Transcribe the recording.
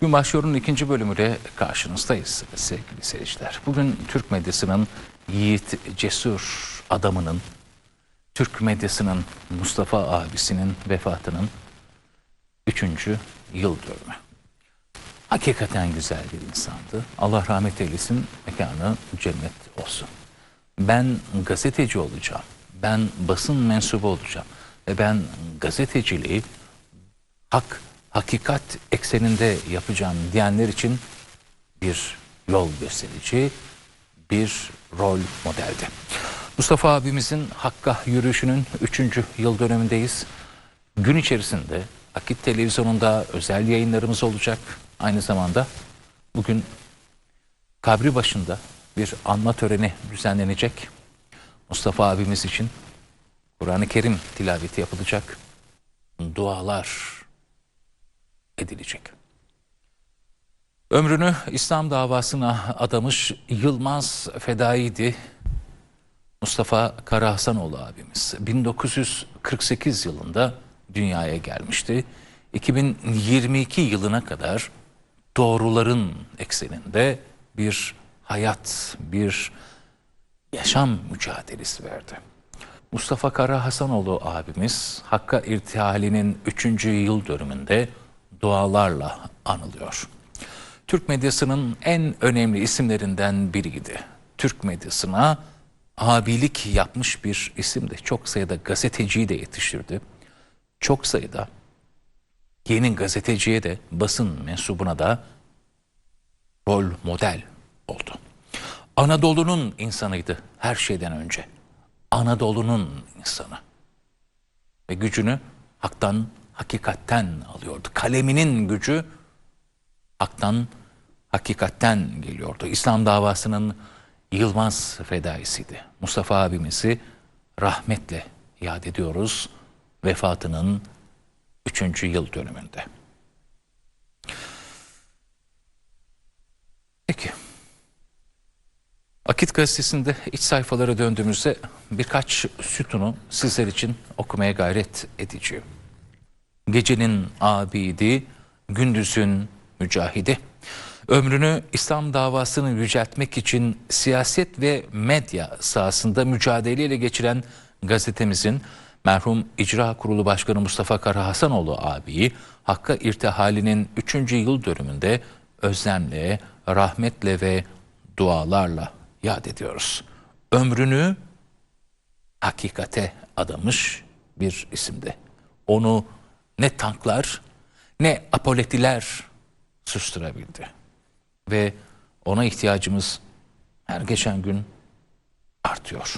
Gün başlıyorun ikinci bölümüyle karşınızdayız sevgili seyirciler. Bugün Türk medyasının yiğit, cesur adamının, Türk medyasının Mustafa abisinin vefatının üçüncü yıl dönümü. Hakikaten güzel bir insandı. Allah rahmet eylesin, mekanı cennet olsun. Ben gazeteci olacağım, ben basın mensubu olacağım ve ben gazeteciliği hak, hakikat ekseninde yapacağım diyenler için bir yol gösterici, bir rol modeldi. Mustafa abimizin Hakka yürüyüşünün 3. yıl dönemindeyiz. Gün içerisinde Akit Televizyonu'nda özel yayınlarımız olacak. Aynı zamanda bugün kabri başında bir anma töreni düzenlenecek. Mustafa abimiz için Kur'an-ı Kerim tilaveti yapılacak. Dualar edilecek. Ömrünü İslam davasına adamış Yılmaz Fedai'di. Mustafa Karahasanoğlu abimiz 1948 yılında dünyaya gelmişti. 2022 yılına kadar doğruların ekseninde bir hayat, bir yaşam mücadelesi verdi. Mustafa Kara Hasanoğlu abimiz Hakka irtihalinin 3. yıl dönümünde dualarla anılıyor. Türk medyasının en önemli isimlerinden biriydi. Türk medyasına abilik yapmış bir isimdi. Çok sayıda gazeteciyi de yetiştirdi. Çok sayıda yeni gazeteciye de basın mensubuna da rol model oldu. Anadolu'nun insanıydı her şeyden önce. Anadolu'nun insanı. Ve gücünü haktan, hakikatten alıyordu. Kaleminin gücü haktan, hakikatten geliyordu. İslam davasının Yılmaz fedaisiydi. Mustafa abimizi rahmetle yad ediyoruz vefatının 3. yıl dönümünde. Peki. Akit gazetesinde iç sayfalara döndüğümüzde birkaç sütunu sizler için okumaya gayret edeceğim. Gecenin abidi, gündüzün mücahidi. Ömrünü İslam davasını yüceltmek için siyaset ve medya sahasında mücadeleyle geçiren gazetemizin merhum İcra Kurulu Başkanı Mustafa Kara Hasanoğlu abiyi Hakk'a irtihalinin 3. yıl dönümünde özlemle, rahmetle ve dualarla yad ediyoruz. Ömrünü hakikate adamış bir isimdi. Onu ne tanklar ne apoletiler susturabildi. Ve ona ihtiyacımız her geçen gün artıyor.